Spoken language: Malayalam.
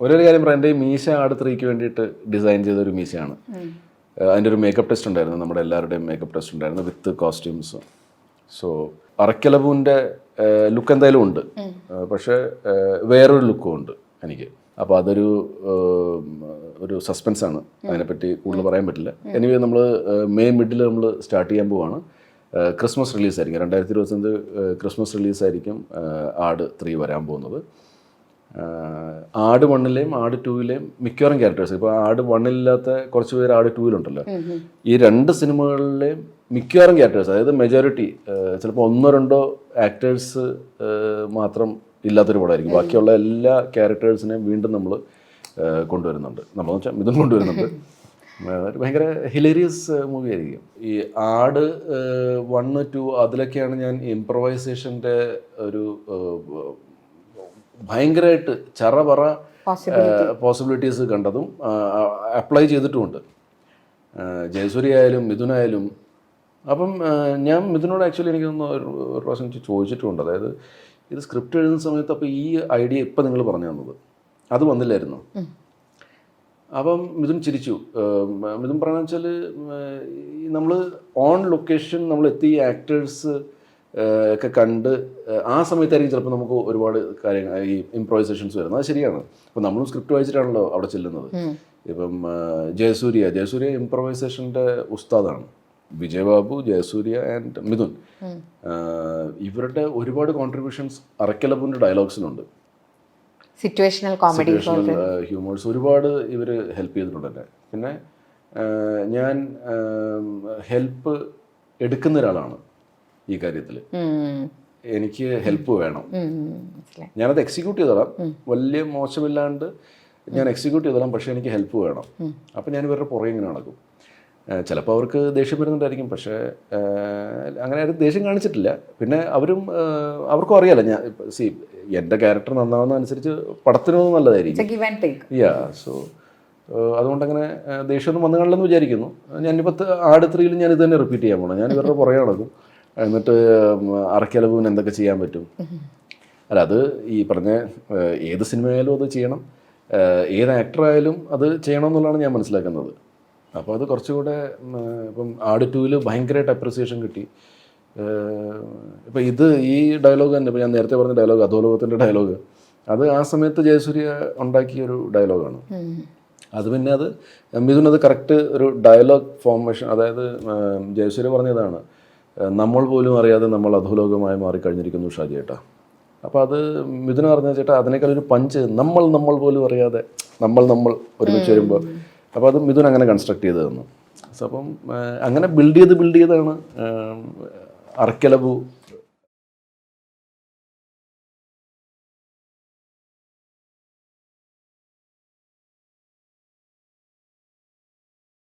ഒരേ കാര്യം പറയാം. എന്റെ ഈ മീശ ആട് ത്രീക്ക് വേണ്ടിയിട്ട് ഡിസൈൻ ചെയ്ത ഒരു മീശയാണ് അതിന്റെ ഒരു മേക്കപ്പ് ടെസ്റ്റ് ഉണ്ടായിരുന്നു. നമ്മുടെ എല്ലാവരുടെയും മേക്കപ്പ് ടെസ്റ്റ് ഉണ്ടായിരുന്നു വിത്ത് കോസ്റ്റ്യൂംസ് സോ അറക്കലബുവിന്റെ ലുക്ക് എന്തായാലും ഉണ്ട്. പക്ഷേ വേറൊരു ലുക്കും ഉണ്ട് എനിക്ക്. അപ്പോൾ അതൊരു ഒരു സസ്പെൻസ് ആണ്. അതിനെപ്പറ്റി കൂടുതൽ പറയാൻ പറ്റില്ല. എനിവേ നമ്മൾ മെയ് മിഡിൽ നമ്മൾ സ്റ്റാർട്ട് ചെയ്യാൻ പോവാണ്. ക്രിസ്മസ് റിലീസ് ആയിരിക്കും. രണ്ടായിരത്തി ഇരുപത്തഞ്ച് ക്രിസ്മസ് റിലീസായിരിക്കും ആട് ത്രീ വരാൻ പോകുന്നത്. ആട് വണ്ണിലെയും ആട് ടൂവിലെയും മിക്കവാറും ക്യാരക്ടേഴ്സ് ഇപ്പോൾ ആട് വണ്ണിലില്ലാത്ത കുറച്ച് പേര് ആട് ടൂവിലുണ്ടല്ലോ. ഈ രണ്ട് സിനിമകളിലെയും മിക്കവാറും ക്യാരക്ടേഴ്സ് അതായത് മെജോറിറ്റി ചിലപ്പോൾ ഒന്നോ രണ്ടോ ആക്ടേഴ്സ് മാത്രം ഇല്ലാത്തൊരു പടമായിരിക്കും. ബാക്കിയുള്ള എല്ലാ ക്യാരക്ടേഴ്സിനെയും വീണ്ടും നമ്മൾ കൊണ്ടുവരുന്നുണ്ട്. നമ്മൾ വെച്ചാൽ ഇതും കൊണ്ടുവരുന്നുണ്ട്. ഒരു ഭയങ്കര ഹിലേറിയസ് മൂവി ആയിരിക്കും. ഈ ആട് വണ് ടു അതിലൊക്കെയാണ് ഞാൻ ഇംപ്രവൈസേഷന്റെ ഒരു ഭയങ്കരമായിട്ട് ചറപറ പോസിബിലിറ്റീസ് കണ്ടതും അപ്ലൈ ചെയ്തിട്ടുമുണ്ട്. ജയസൂരി ആയാലും മിഥുനായാലും അപ്പം ഞാൻ മിഥുനോട് ആക്ച്വലി എനിക്കൊന്ന് ഒരു ഒരു പ്രാവശ്യം ചോദിച്ചിട്ടുമുണ്ട് അതായത് ഇത് സ്ക്രിപ്റ്റ് എഴുതുന്ന സമയത്ത് അപ്പോൾ ഈ ഐഡിയ ഇപ്പം നിങ്ങൾ പറഞ്ഞു തന്നത്. അത് വന്നില്ലായിരുന്നു? അപ്പം മിഥുൻ ചിരിച്ചു. മിഥുൻ പറഞ്ഞാൽ വെച്ചാൽ നമ്മൾ ഓൺ ലൊക്കേഷൻ നമ്മൾ എത്തി ആക്ടേഴ്സ് ഒക്കെ കണ്ട് ആ സമയത്തായിരിക്കും ചിലപ്പോൾ നമുക്ക് ഒരുപാട് കാര്യങ്ങൾ ഈ ഇംപ്രൈസേഷൻസ് വരുന്നത്. അത് ശരിയാണ്. അപ്പോൾ നമ്മളും സ്ക്രിപ്റ്റ് വായിച്ചിട്ടാണല്ലോ അവിടെ ചെല്ലുന്നത്. ഇപ്പം ജയസൂര്യ. ജയസൂര്യ ഇംപ്രവൈസേഷന്റെ ഉസ്താദാണ്. വിജയബാബു ജയസൂര്യ ആൻഡ് മിഥുൻ. ഇവരുടെ ഒരുപാട് കോൺട്രിബ്യൂഷൻസ് അറക്കലപ്പൂന്റെ ഡയലോഗ്സിനുണ്ട് സിറ്റുവേഷണൽ കോമഡി ഹ്യൂമേഴ്സ് ഒരുപാട് ഇവർ ഹെൽപ്പ് ചെയ്തിട്ടുണ്ട് എന്നെ. പിന്നെ ഞാൻ ഹെൽപ്പ് എടുക്കുന്ന ഒരാളാണ്. ഈ കാര്യത്തിൽ എനിക്ക് ഹെൽപ്പ് വേണം. ഞാനത് എക്സിക്യൂട്ട് ചെയ്തോളാം. വലിയ മോശമില്ലാണ്ട് ഞാൻ എക്സിക്യൂട്ട് ചെയ്തോളാം. പക്ഷേ എനിക്ക് ഹെൽപ്പ് വേണം. അപ്പം ഞാൻ ഇവരുടെ പുറകെ ഇങ്ങനെ നടക്കും. ചിലപ്പോൾ അവർക്ക് ദേഷ്യം വരുന്നുണ്ടായിരിക്കും. പക്ഷേ അങ്ങനെ ആരും ദേഷ്യം കാണിച്ചിട്ടില്ല. പിന്നെ അവരും അവർക്കും അറിയാലോ ഞാൻ സി എന്റെ ക്യാരക്ടർ നന്നാവുന്ന അനുസരിച്ച് പടത്തിനൊന്നും നല്ലതായിരിക്കും. യാ സോ അതുകൊണ്ട് അങ്ങനെ ദേഷ്യമൊന്നും വന്നു കാണില്ലെന്ന് വിചാരിക്കുന്നു. ഞാനിപ്പോൾ ആട് ത്രീയിൽ ഞാൻ ഇത് തന്നെ റിപ്പീറ്റ് ചെയ്യാൻ പോകണം ഞാൻ ഇവരുടെ പുറകെ നടക്കും. എന്നിട്ട് അറക്കലവിന് എന്തൊക്കെ ചെയ്യാൻ പറ്റും? അല്ല അത് ഈ പറഞ്ഞ ഏത് സിനിമയായാലും അത് ചെയ്യണം. ഏത് ആക്ടറായാലും അത് ചെയ്യണം എന്നുള്ളതാണ് ഞാൻ മനസ്സിലാക്കുന്നത്. അപ്പോൾ അത് കുറച്ചുകൂടെ ഇപ്പം ആട് ടൂവിൽ ഭയങ്കരമായിട്ട് അപ്രിസിയേഷൻ കിട്ടി. ഇപ്പം ഇത് ഈ ഡയലോഗ് തന്നെ ഇപ്പം ഞാൻ നേരത്തെ പറഞ്ഞ ഡയലോഗ് അധോലോകത്തിന്റെ ഡയലോഗ് അത് ആ സമയത്ത് ജയസൂര്യ ഉണ്ടാക്കിയ ഒരു ഡയലോഗാണ് അത് പിന്നെ അത് മിഥുൻ അത് കറക്റ്റ് ഒരു ഡയലോഗ് ഫോർമേഷൻ അതായത് ജയസൂര്യ പറഞ്ഞതാണ്. നമ്മൾ പോലും അറിയാതെ നമ്മൾ അധോലോകമായി മാറിക്കഴിഞ്ഞിരിക്കുന്നു ഷാജി ചേട്ടാ അപ്പോൾ അത് മിഥുന പറഞ്ഞ ചേട്ടാ അതിനേക്കാൾ ഒരു പഞ്ച് നമ്മൾ നമ്മൾ പോലും അറിയാതെ നമ്മൾ നമ്മൾ ഒരുമിച്ച് വരുമ്പോൾ അപ്പോൾ അത് മിഥുൻ അങ്ങനെ കൺസ്ട്രക്ട് ചെയ്ത് തന്നു സോ അപ്പം അങ്ങനെ ബിൽഡ് ചെയ്ത് ബിൽഡ് ചെയ്താണ് അർക്കലബു